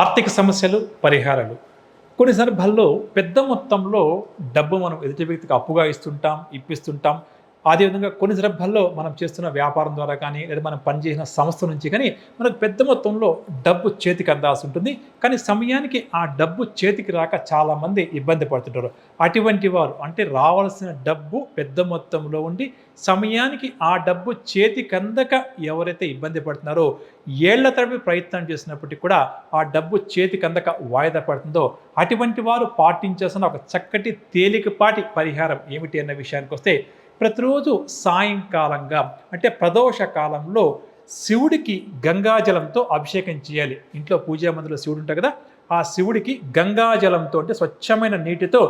ఆర్థిక సమస్యలు పరిహారాలు. కొన్ని సందర్భాల్లో పెద్ద మొత్తంలో డబ్బు మనం ఎదుటి వ్యక్తికి అప్పుగా ఇస్తుంటాం ఇప్పిస్తుంటాం. అదేవిధంగా కొన్ని సందర్భాల్లో మనం చేస్తున్న వ్యాపారం ద్వారా కానీ లేదా మనం పనిచేసిన సంస్థ నుంచి కానీ మనకు పెద్ద మొత్తంలో డబ్బు చేతికి అందాల్సి ఉంటుంది. కానీ సమయానికి ఆ డబ్బు చేతికి రాక చాలామంది ఇబ్బంది పడుతుంటారు. అటువంటి వారు అంటే రావాల్సిన డబ్బు పెద్ద మొత్తంలో ఉండి సమయానికి ఆ డబ్బు చేతికి అందక ఎవరైతే ఇబ్బంది పడుతున్నారో ఏళ్ళ తరపు ప్రయత్నం చేసినప్పటికీ కూడా ఆ డబ్బు చేతికి అందక వాయిదా పడుతుందో అటువంటి వారు పాటించాల్సిన ఒక చక్కటి తేలికపాటి పరిహారం ఏమిటి అన్న విషయానికి వస్తే ప్రతిరోజు సాయంకాలంగా అంటే ప్రదోష కాలంలో శివుడికి గంగాజలంతో అభిషేకం చేయాలి. ఇంట్లో పూజా మందిలో శివుడు ఉంటారు కదా ఆ శివుడికి గంగాజలంతో అంటే స్వచ్ఛమైన నీటితో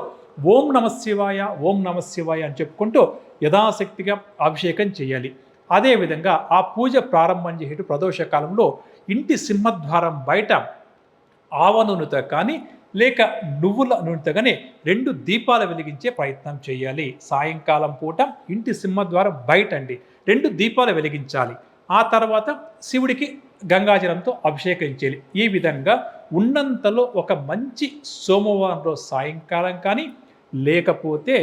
ఓం నమ శివాయ ఓం నమ శివాయ అని చెప్పుకుంటూ యథాశక్తిగా అభిషేకం చేయాలి. అదేవిధంగా ఆ పూజ ప్రారంభం చేసేటు ప్రదోష కాలంలో ఇంటి సింహద్వారం బయట ఆవనూనెతో కానీ లేక నువ్వుల నూనెతోగానే రెండు దీపాలు వెలిగించే ప్రయత్నం చేయాలి. సాయంకాలం పూట ఇంటి సింహద్వారం బయట అండి రెండు దీపాలు వెలిగించాలి. ఆ తర్వాత శివుడికి గంగాజలంతో అభిషేకం చేయాలి. ఈ విధంగా ఉన్నంతలో ఒక మంచి సోమవారం రోజు సాయంకాలం కానీ లేకపోతే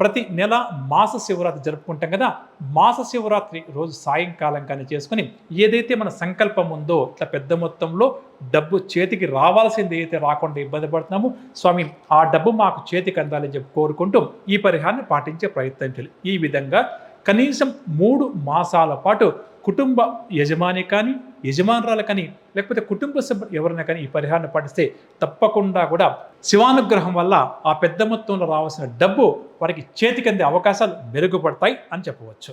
ప్రతి నెల మాస శివరాత్రి జరుపుకుంటాం కదా. మాస శివరాత్రి రోజు సాయంకాలం కానీ చేసుకొని ఏదైతే మన సంకల్పం ఉందో ఇట్లా పెద్ద మొత్తంలో డబ్బు చేతికి రావాల్సింది అయితే రాకుండా ఇబ్బంది పడుతున్నాము స్వామి ఆ డబ్బు మాకు చేతికి అందాలని చెప్పి కోరుకుంటూ ఈ పరిహారాన్ని పాటించే ప్రయత్నం చేయాలి. ఈ విధంగా కనీసం మూడు మాసాల పాటు కుటుంబ యజమాని కానీ యజమానురాలు కానీ లేకపోతే కుటుంబ సభ్యులు ఎవరైనా కానీ ఈ పరిహారాన్ని పాటిస్తే తప్పకుండా కూడా శివానుగ్రహం వల్ల ఆ పెద్ద మొత్తంలో రావాల్సిన డబ్బు వారికి చేతికి అందే అవకాశాలు మెరుగుపడతాయి అని చెప్పవచ్చు.